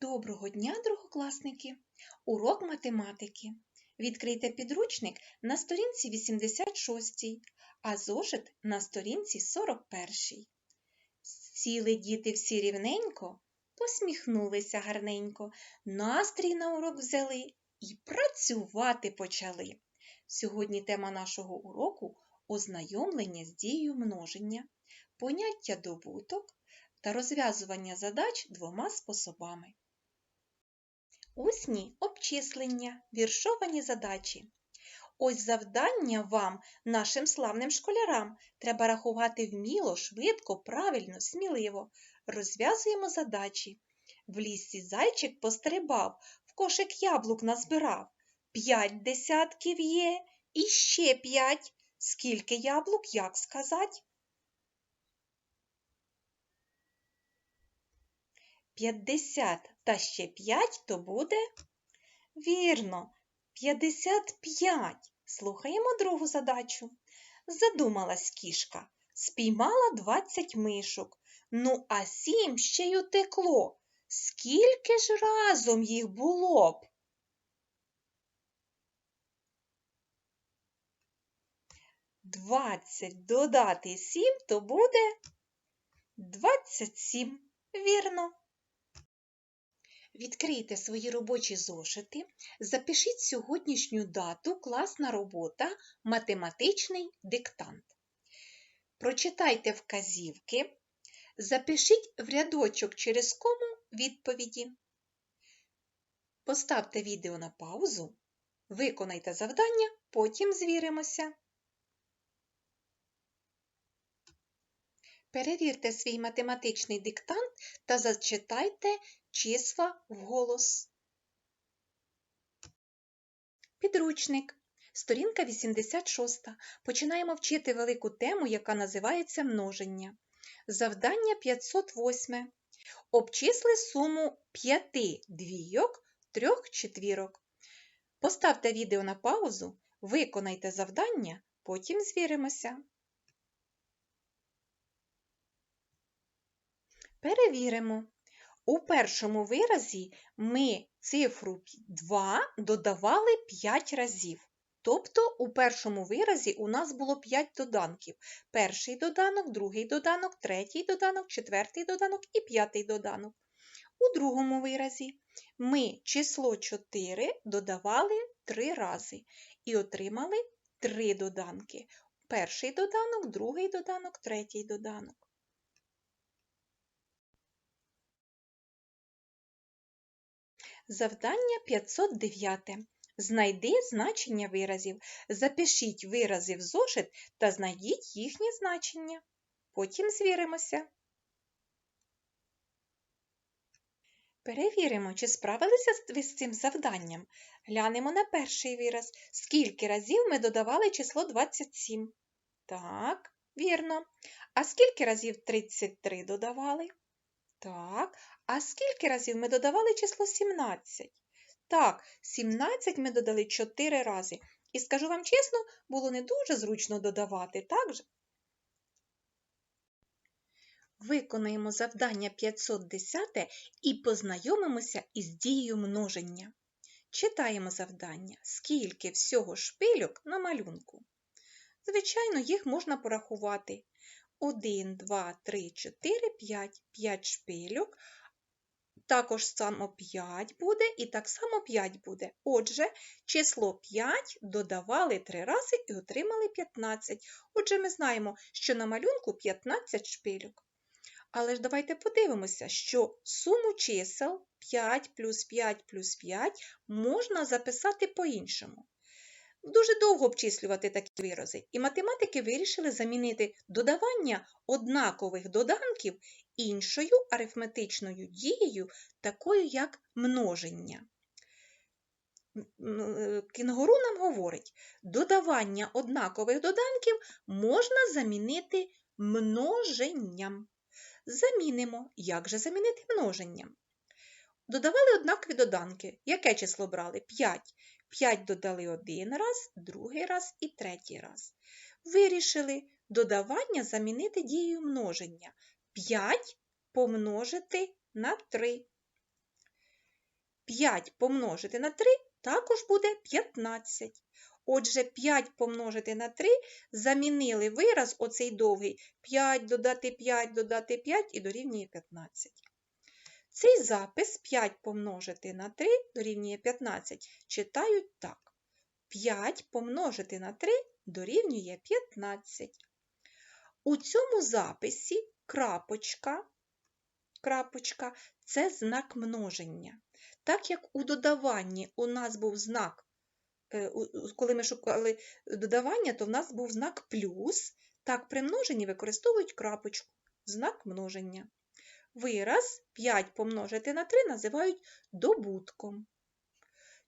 Доброго дня, другокласники! Урок математики. Відкрийте підручник на сторінці 86, а зошит на сторінці 41. Сіли діти всі рівненько, посміхнулися гарненько, настрій на урок взяли і працювати почали. Сьогодні тема нашого уроку ознайомлення з дією множення, поняття добуток та розв'язування задач двома способами. Усні обчислення, віршовані задачі. Ось завдання вам, нашим славним школярам, треба рахувати вміло, швидко, правильно, сміливо. Розв'язуємо задачі. В лісі зайчик пострибав, в кошик яблук назбирав. П'ять десятків є і ще п'ять. Скільки яблук, як сказать? П'ятдесят та ще п'ять то буде? Вірно, п'ятдесят п'ять. Слухаємо другу задачу. Задумалась кішка, спіймала двадцять мишок. Ну, а сім ще й утекло. Скільки ж разом їх було б? Двадцять додати сім то буде двадцять сім. Вірно. Відкрийте свої робочі зошити, запишіть сьогоднішню дату класна робота математичний диктант. Прочитайте вказівки, запишіть в рядочок через кому відповіді. Поставте відео на паузу, виконайте завдання, потім звіримося. Перевірте свій математичний диктант та зачитайте числа вголос. Підручник. Сторінка 86. Починаємо вчити велику тему, яка називається множення. Завдання 508. Обчисли суму 5 двійок, 3 четвірок. Поставте відео на паузу, виконайте завдання, потім звіримося. Перевіримо. У першому виразі ми цифру 2 додавали 5 разів. Тобто у першому виразі у нас було 5 доданків. Перший доданок, другий доданок, третій доданок, четвертий доданок і п'ятий доданок. У другому виразі ми число 4 додавали 3 рази і отримали 3 доданки. Перший доданок, другий доданок, третій доданок. Завдання 509. Знайди значення виразів. Запишіть вирази в зошит та знайдіть їхнє значення. Потім звіримося. Перевіримо, чи справилися ви з цим завданням. Глянемо на перший вираз. Скільки разів ми додавали число 27? Так, вірно. А скільки разів 33 додавали? Так. А скільки разів ми додавали число 17? Так, 17 ми додали 4 рази. І скажу вам чесно, було не дуже зручно додавати, так же? Виконаємо завдання 510 і познайомимося із дією множення. Читаємо завдання, скільки всього шпильок на малюнку. Звичайно, їх можна порахувати. 1, 2, 3, 4, 5, 5 шпильок, також само 5 буде і так само 5 буде. Отже, число 5 додавали 3 рази і отримали 15. Отже, ми знаємо, що на малюнку 15 шпильок. Але ж давайте подивимося, що суму чисел 5 плюс 5 плюс 5 можна записати по-іншому. Дуже довго обчислювати такі вирази, і математики вирішили замінити додавання однакових доданків іншою арифметичною дією, такою як множення. Е, Кінгуру нам говорить, додавання однакових доданків можна замінити множенням. Замінимо. Як же замінити множенням? Додавали однакові доданки. Яке число брали? 5. 5 додали один раз, другий раз і третій раз. Вирішили додавання замінити дією множення. 5 помножити на 3. 5 помножити на 3 також буде 15. Отже, 5 помножити на 3 замінили вираз оцей довгий 5 додати 5 додати 5 і дорівнює 15. Цей запис 5 помножити на 3 дорівнює 15 читають так. 5 помножити на 3 дорівнює 15. У цьому записі крапочка, крапочка це знак множення. Так як у додаванні у нас був знак, е, коли ми шукали додавання, то в нас був знак плюс, так при множенні використовують крапочку, знак множення. Вираз 5 помножити на 3 називають добутком.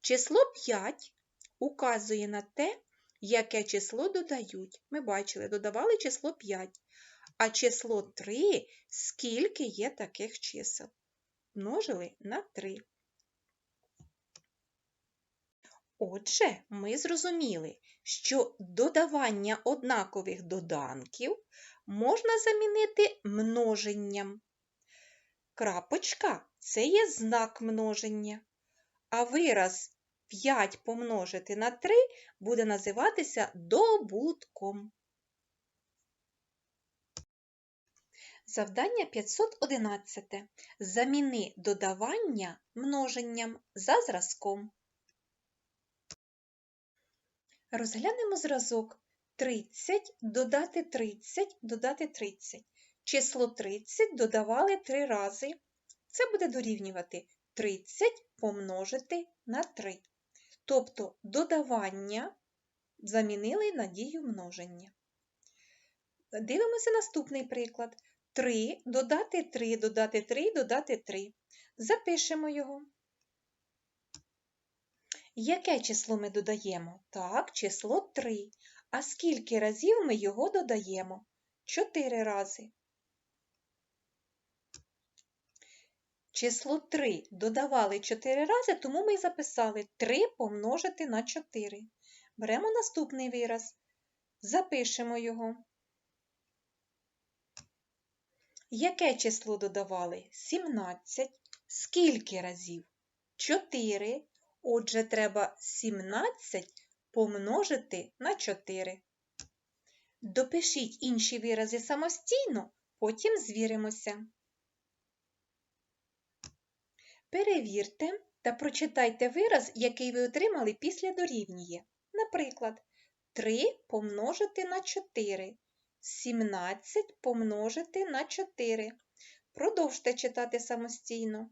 Число 5 указує на те, яке число додають. Ми бачили, додавали число 5. А число 3 скільки є таких чисел? Множили на 3. Отже, ми зрозуміли, що додавання однакових доданків можна замінити множенням. Крапочка це є знак множення, а вираз 5 помножити на 3 буде називатися добутком. Завдання 511. Заміни додавання множенням за зразком. Розглянемо зразок 30 додати 30 додати 30. Число 30 додавали 3 рази. Це буде дорівнювати 30 помножити на 3. Тобто додавання замінили на дію множення. Дивимося наступний приклад. 3 додати 3 додати 3 додати 3. Запишемо його. Яке число ми додаємо? Так, число 3. А скільки разів ми його додаємо? 4 рази. Число 3 додавали 4 рази, тому ми й записали 3 помножити на 4. Беремо наступний вираз. Запишемо його. Яке число додавали? 17. Скільки разів? 4. Отже, треба 17 помножити на 4. Допишіть інші вирази самостійно, потім звіримося. Перевірте та прочитайте вираз, який ви отримали після дорівнює. Наприклад, 3 помножити на 4. 17 помножити на 4. Продовжте читати самостійно.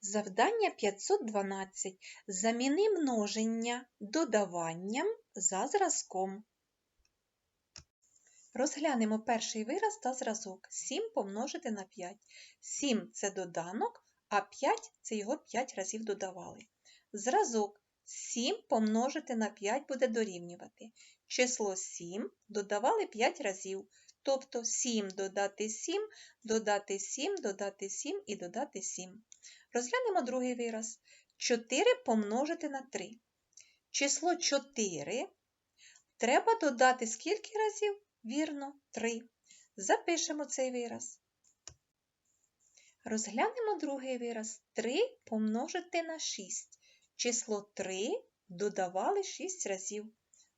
Завдання 512. Заміни множення додаванням за зразком. Розглянемо перший вираз та зразок. 7 помножити на 5. 7 – це доданок, а 5 – це його 5 разів додавали. Зразок 7 помножити на 5 буде дорівнювати. Число 7 додавали 5 разів. Тобто 7 додати 7, додати 7, додати 7 і додати 7. Розглянемо другий вираз. 4 помножити на 3. Число 4 треба додати скільки разів? Вірно, 3. Запишемо цей вираз. Розглянемо другий вираз. 3 помножити на 6. Число 3 додавали 6 разів.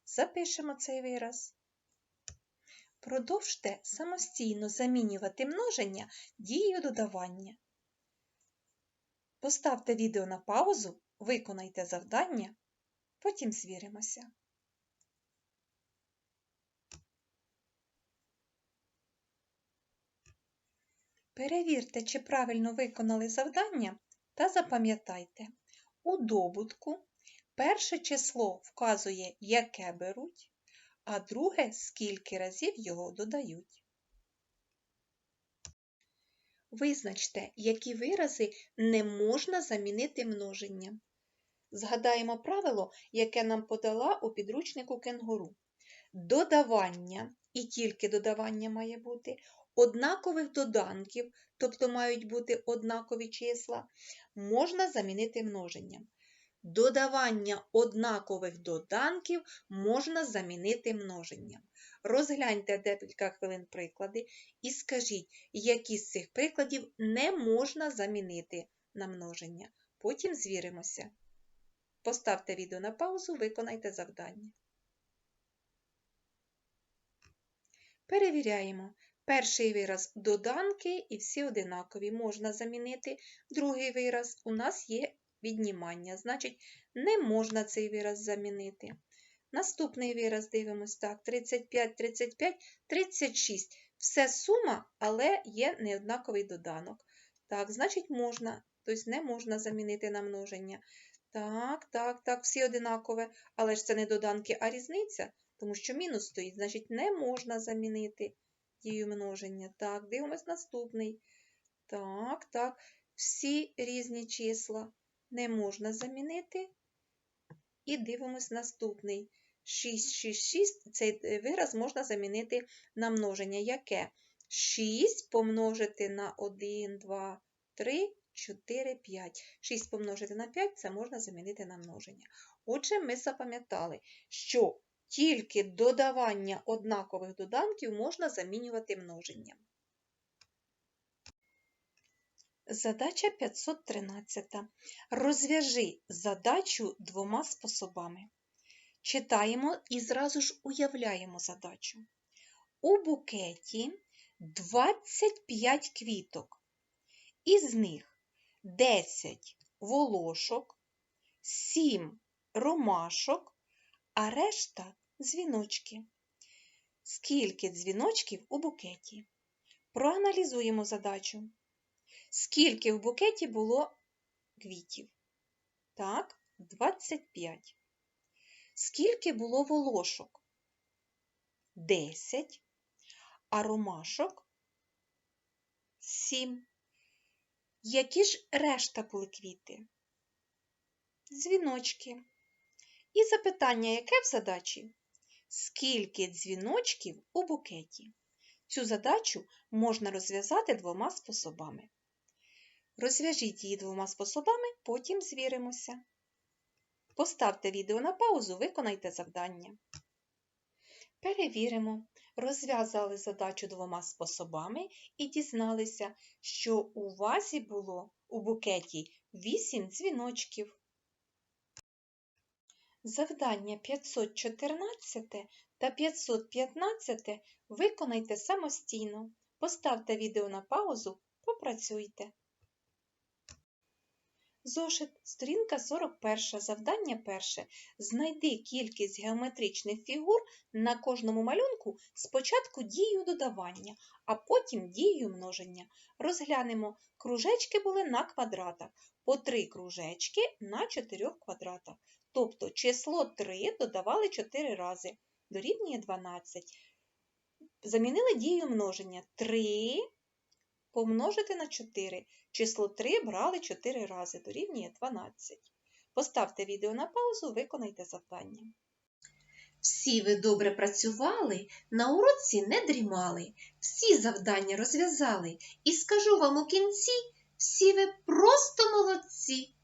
Запишемо цей вираз. Продовжте самостійно замінювати множення дією додавання. Поставте відео на паузу, виконайте завдання, потім звіримося. Перевірте, чи правильно виконали завдання та запам'ятайте, у добутку перше число вказує, яке беруть, а друге, скільки разів його додають. Визначте, які вирази не можна замінити множенням. Згадаємо правило, яке нам подала у підручнику кенгуру. Додавання, і тільки додавання має бути, однакових доданків, тобто мають бути однакові числа, можна замінити множенням. Додавання однакових доданків можна замінити множенням. Розгляньте декілька хвилин приклади і скажіть, які з цих прикладів не можна замінити на множення. Потім звіримося. Поставте відео на паузу, виконайте завдання. Перевіряємо. Перший вираз доданки і всі одинакові можна замінити. Другий вираз у нас є віднімання, значить, не можна цей вираз замінити. Наступний вираз дивимось так: 35, 35, 36. Все сума, але є неоднаковий доданок. Так, значить, можна, тобто не можна замінити на множення. Так, так, так, всі одинакові, але ж це не доданки, а різниця, тому що мінус стоїть, значить, не можна замінити дію множення. Так, дивимось наступний. Так, так, всі різні числа не можна замінити. І дивимось наступний. 6, 6, 6. Цей вираз можна замінити на множення. Яке? 6 помножити на 1, 2, 3, 4, 5. 6 помножити на 5 це можна замінити на множення. Отже, ми запам'ятали, що тільки додавання однакових доданків можна замінювати множенням. Задача 513. Розв'яжи задачу двома способами. Читаємо і зразу ж уявляємо задачу. У букеті 25 квіток, із них 10 волошок, 7 ромашок, а решта дзвіночки. Скільки дзвіночків у букеті? Проаналізуємо задачу. Скільки в букеті було квітів? Так, 25. Скільки було волошок? 10. А ромашок 7. Які ж решта були квіти? Дзвіночки. І запитання, яке в задачі? Скільки дзвіночків у букеті? Цю задачу можна розв'язати двома способами. Розв'яжіть її двома способами, потім звіримося. Поставте відео на паузу, виконайте завдання. Перевіримо. Розв'язали задачу двома способами і дізналися, що у вазі було у букеті 8 дзвіночків. Завдання 514 та 515 виконайте самостійно. Поставте відео на паузу, попрацюйте. Зошит, сторінка 41, завдання перше. Знайди кількість геометричних фігур на кожному малюнку спочатку дією додавання, а потім дією множення. Розглянемо, кружечки були на квадратах, по три кружечки на чотирьох квадратах. Тобто число 3 додавали 4 рази, дорівнює 12. Замінили дію множення 3 помножити на 4. Число 3 брали 4 рази, дорівнює 12. Поставте відео на паузу, виконайте завдання. Всі ви добре працювали, на уроці не дрімали, всі завдання розв'язали. І скажу вам у кінці, всі ви просто молодці.